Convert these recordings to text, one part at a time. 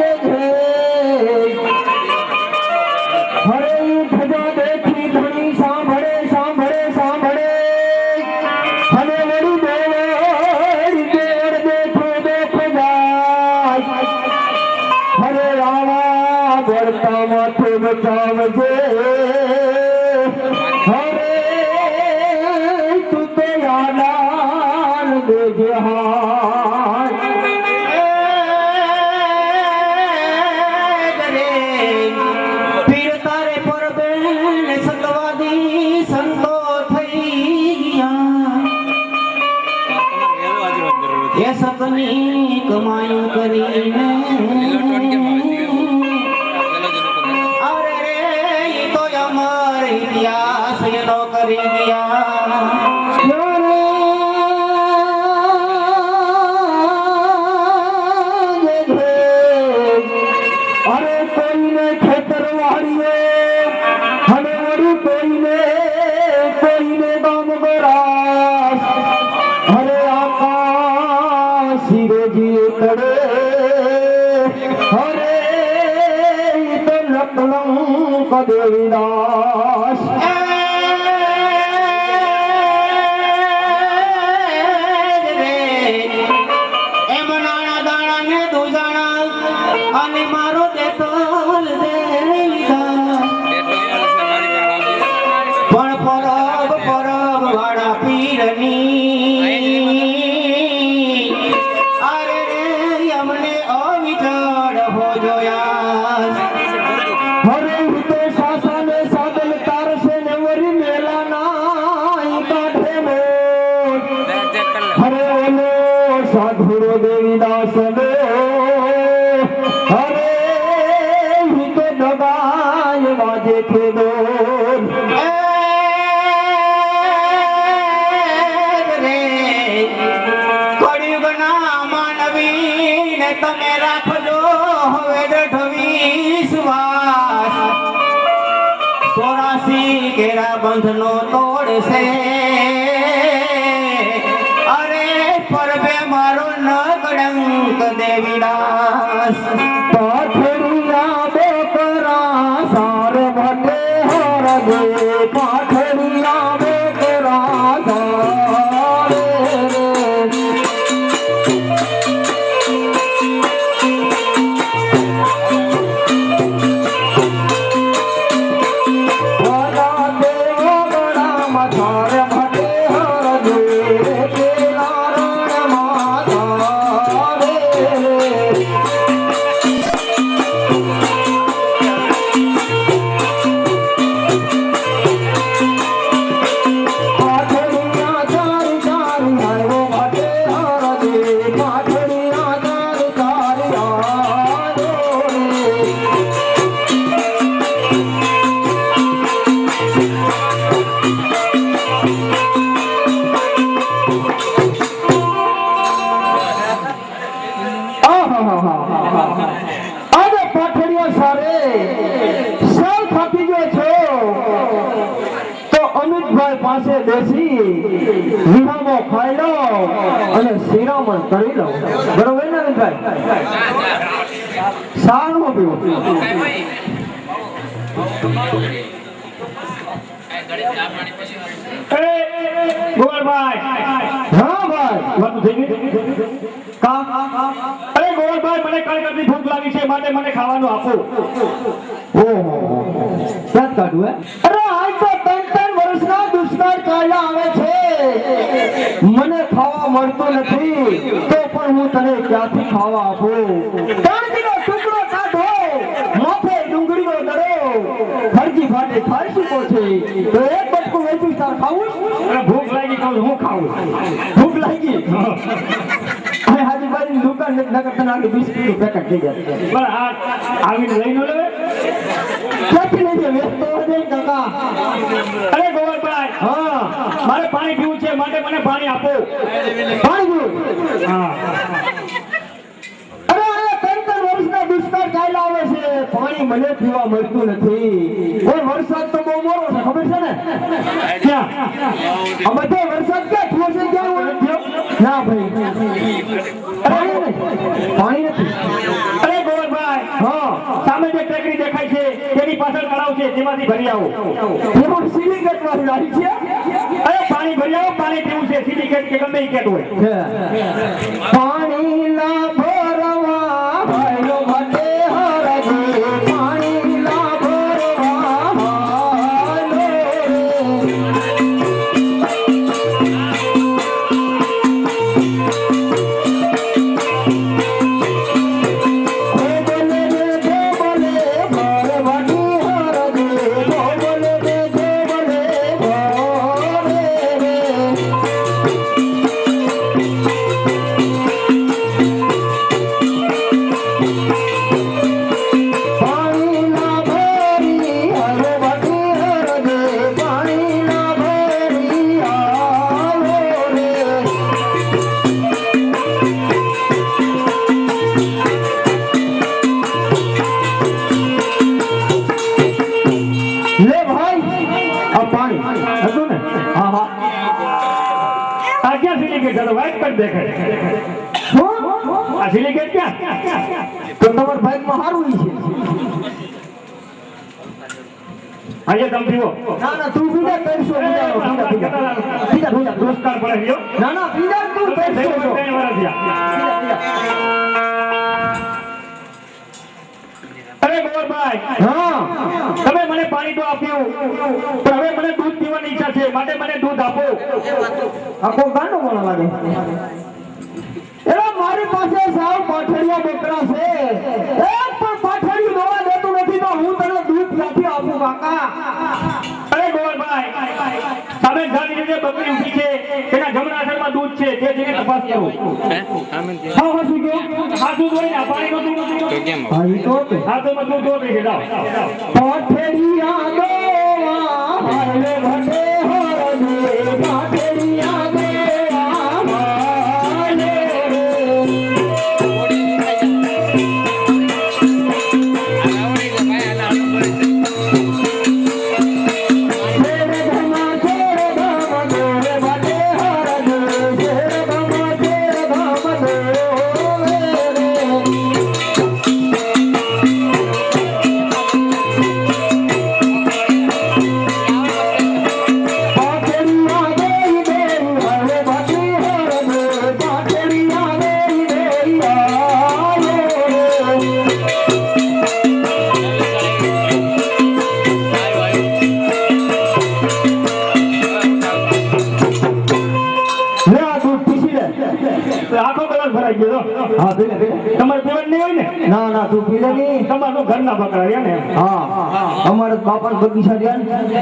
જે એ સતની કમાયું કરીને. અરે રે તો અમર ઇતિહાસ એનો કરી ગયા. સાધુરો દેવીદાસ નો. હરે હિતે દગાય વાજે ખેડો તમે રાખજો હવે દઢ વિશ્વાસ ચોરાસી કેરા બંધનો તોડશે. દેવીદાસ પાથરિયા બેકરા સાર ભટે હર દે પાસે બેસી વિહામો ખાઈ લો અને શિરામણ કરી લો. બરોબર ને અમિતભાઈ? સારું પીવું ગોવરભાઈ હા ભાઈ મને ક્યાં ત્રણ ત્રણ દુષ્કાળ ચાલ્યા આવે છે મને ખાવા મળતું નથી, તો પણ હું તને ક્યાંથી ખાવા આપું? ફરજી ફાટે ખાઈ શકો છે. તો એક બટકું વેચી તાર ખાવું અને ભૂખ લાગી તો હું ખાવું? ભૂખ લાગી? અરે હાજી બાજુ દુકાન નગર તને આટલું બિસ્કીટનું પેકેટ થઈ ગયા પણ આ આવીને લઈ નો લેવે ક્યાંથી લઈ જાય વેચતો હોય કાકા. અરે ગોવરભાઈ હા. મારે પાણી પીવું છે માટે મને પાણી આપો. પાણી પીવું? હા. પાણી મને પીવા મળતું નથી. વરસાદ તો બહુ મોડો છે ખબર છે ને? ક્યાં? આ વરસાદ ક્યાં થયો છે ના ભાઈ. પાણી નથી. અરે ગોવરભાઈ હા. સામે જે ટેકરી દેખાય છે તેની પાછળ તળાવ છે તેમાંથી ભરી આવો. એમાં સીડી છે? અરે પાણી ભરી પાણી પીવું છે. સીડી કે ગમે ગેટ હોય. ક્યાં સિલિકેટ ચાલો વાઇટ પર દેખાય? આ સિલિકેટ ક્યાં તો તમારા બાઈકમાં સારું છે અહીંયા તમે પીવો ના ના તું બીજા કરશો બીજા બીજા બીજા બીજા બીજા પુરસ્કાર પડે ગયો ના ના બીજા તું કરશો ત્રણ વર્ષ અરે ગોરભાઈ હા તમે મને પાણી તો આપ્યું પણ હવે મને દૂધ પીવાની ઈચ્છા છે માટે મને દૂધ આપો. આખો ગાંડો મને લાગે. એલા મારી પાસે સાવ પાઠડિયા બકરા છે. એક પણ પાઠડિયું દવા દેતું નથી તો હું તને દૂધ નથી આપું કાકા? અરે ગોરભાઈ સામે જાણી રીતે બકરી ઊભી છે. તેના જમણા હાથમાં દૂધ છે. તે જઈને તપાસ કરો. હા? હા શું કહ્યું? હા દૂધ હોય ને પાણી નું દૂધ હા ઈ તો હા તો મત દૂધ દો જાઓ. પાઠડિયા દવા હાલે ભટે. ઘરના બકરા રહ્યા ને હા. અમારે બાપા બગીચા રહ્યા ને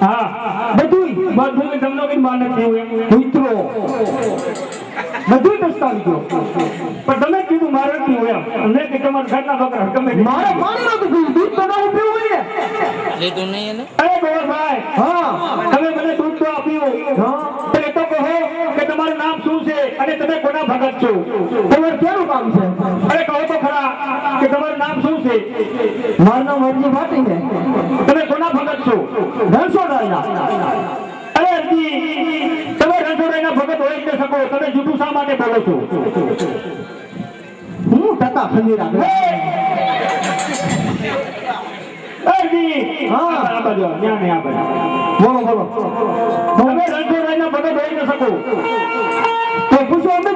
હા. બધું બધું તમને કઈ માન નથી એવું એમ. મિત્રો. બધું દસ્તાવી પણ તમે કીધું મારે નથી હોય એમ. અમને કે તમારા ઘરના બકરા ગમે મારે પાણી નતું પીવું દૂધ પીવું હોય લીધું નહીં એને? અરે ગોરભાઈ હા. તમે મને દૂધ તો આપ્યું. હા. કહો કે તમારું નામ શું છે અને તમે કોના ભગત છો? તમારું કેવું કામ છે? અરે કહો તો ખરા કે તમારું નામ શું છે? મારું નામ હરજી ભાટી છે તમે કોના ભગત છો? રણછોડરાયના. અરે હરજી તમે રણછોડરાયના ભગત હોય જ શકો. તમે જૂઠું શા માટે બોલો છો? હું ટકા ખંડીરા. હરજી હા. આ બાજુ ન્યા ને આ બાજુ. બોલો બોલો. તમે રણછોડરાયના ભગત હોય ન શકો. તો પૂછો અમે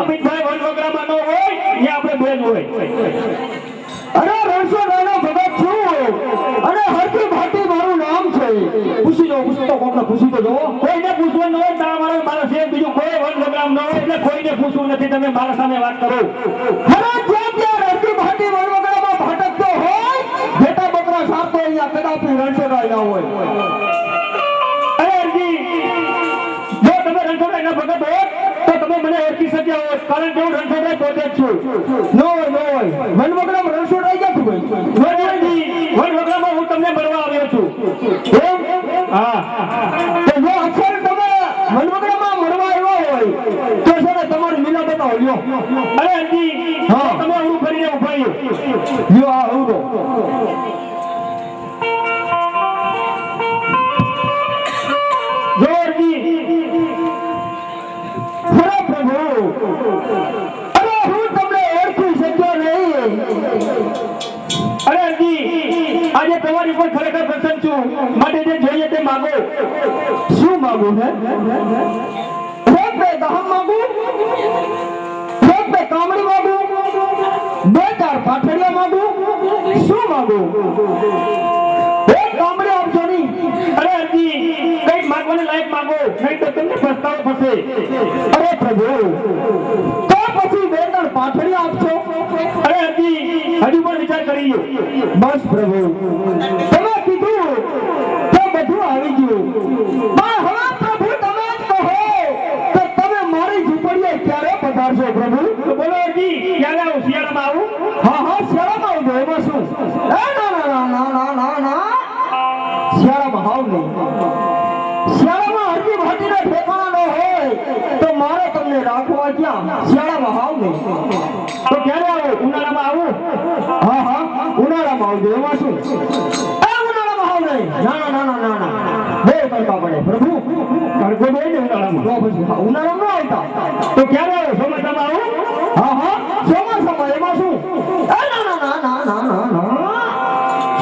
અમિતભાઈ વનવગરામાં ન હોય ત્યાં આપણે બેન હોય. અરે રણછોડરાયના ભગત છું. અરે હરજી ભાટી મારું નામ છે. પૂછી જો પૂછી તો કોકને પૂછી તો જોવો કોઈને પૂછવું ન હોય તારા મારો મારો છે બીજું કોઈ વનવગરામ ન હોય એટલે કોઈને પૂછવું નથી. તમે મારા સામે વાત કરો. અરે જ્યાં ત્યાં રણજી ભાટી વડવગડામાં ભટકતો હોય બેટા બકરા સાપતો અહીંયા કદાપી હોય. જો તમે રણછોડરાયના ભગત હો તો તમે મને ઓળખી શક્યા હોત કારણ કે હું રણછોડરાય પોતે જ છું. ન હોય ન હોય. વનવગડામાં રણછોડરાય ક્યાંથી હોય? વનવગરાજી, વનવગરામાં હું તમને મળવા આવ્યો છું. એમ? હા. તો જો અક્ષર તમે વનવગડામાં મળવા આવ્યા હોય તો છે ને તમારી મિલા બતાવો લ્યો. અરે હરજી તમે હું કરીને ઊભા રહ્યો. લ્યો આ અવરો આપજો તો તો પછી બે ત્રણ પાઠડિયા આપશો? અરે હરજી હજુ પણ વિચાર કરી બસ પ્રભુ, તમે કીધું કે બધું આવી ગયું. પણ હવે પ્રભુ તમે જ કહો કે તમે મારી ઝૂંપડીએ પધારશો પ્રભુ. તો બોલો જી ક્યારે આવું? શિયાળામાં આવું? હા હા શિયાળામાં આવજો એમાં શું? ના ના ના ના ના ના ના. શિયાળામાં હાવ નહીં. શિયાળામાં હરજી ભાટીના ઠેકાણા ન હોય તો મારે તમને રાખવા ક્યાં? શિયાળામાં હાવ નહીં. તો ક્યારે આવો? ઉનાળામાં આવું? હા હા ઉનાળામાં આવજો એમાં શું? ઉનાળામાં હાવ નહીં. ના ના ના ના ના. તડકા પડે પ્રભુ તડકો તો ક્યારે આવું ચોમાસામાં આવું એમાં શું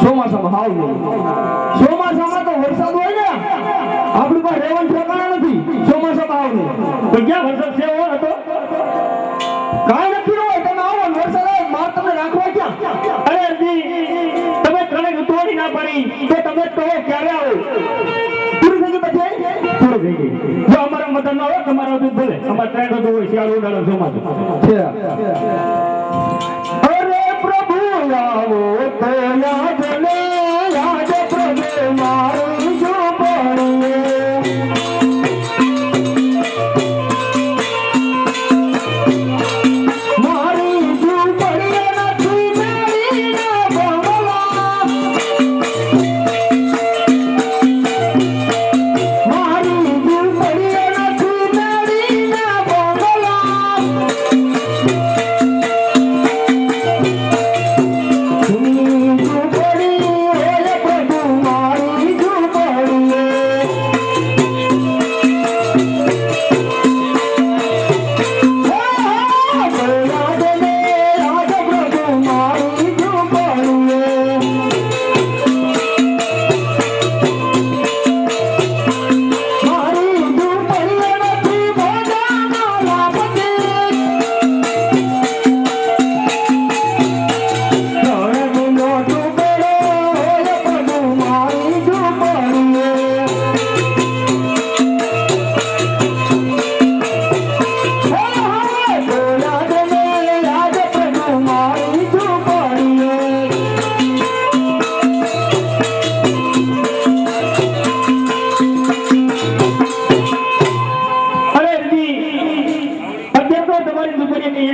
ચોમાસામાં હાવ હોય ને આપણી પાસે રહેવાનું ઠેકાણા નથી ચોમાસામાં હાવ તો ક્યાં વરસાદ છે એવો હતો કાંઈ નથી ન તમે આવો વરસાદ આવે માર તમને રાખવા ક્યાં અરે તમે ત્રણે ઋતુઓની ના પાડી તો તમે કહો ક્યારે આવો? જો અમારા મતલબ ના હોય તમારા ભલે અમારે ત્રણ હોય શિયાળો ઉનાળો ચોમાસું.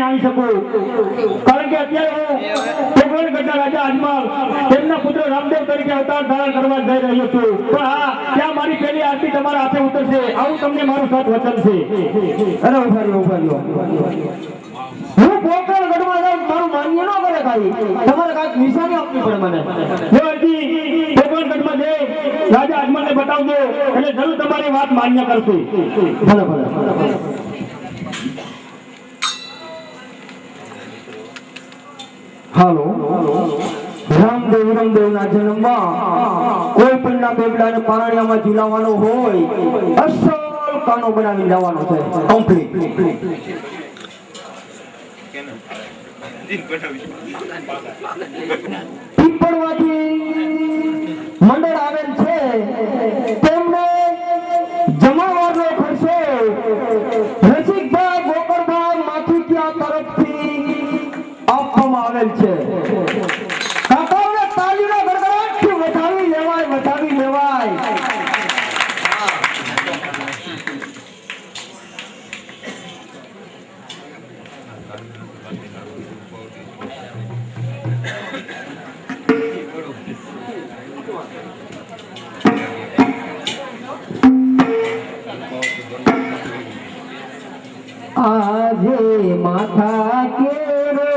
આવી શકું. કારણ કે અત્યારે હું પોકરણગઢના રાજા અજમાલ, તેમના પુત્ર રામદેવ તરીકે અવતાર ધારણ કરવા જઈ રહ્યો છું. પણ હા, ત્યાં મારી પહેલી આરતી તમારા હાથે ઉતરશે. આવું તમને મારું સાથ વચન છે. અરે ઊભા રહ્યો ઊભા રહ્યો. હું પોકરણગઢમાં જાઉં, મારું માન્ય ન કરે કાંઈ તમારે કાંઈક નિશાની આપવી પડે મને. જો હરજી પોકરણગઢમાં જઈ રાજા અજમલને બતાવજો. એટલે જરૂર તમારી વાત માન્ય કરશે. ભલે ભલે ભલે. હાલો. રામદેવ રામદેવના જન્મમાં કોઈ પણના બેબડાને પારણિયામાં ઝુલાવવાનો હોય, અસલ કાનો બનાવી જવાનો છે. કમ્પ્લીટ પીપળવાથી મંડળ આવેલ છે. આજે માથા કેરો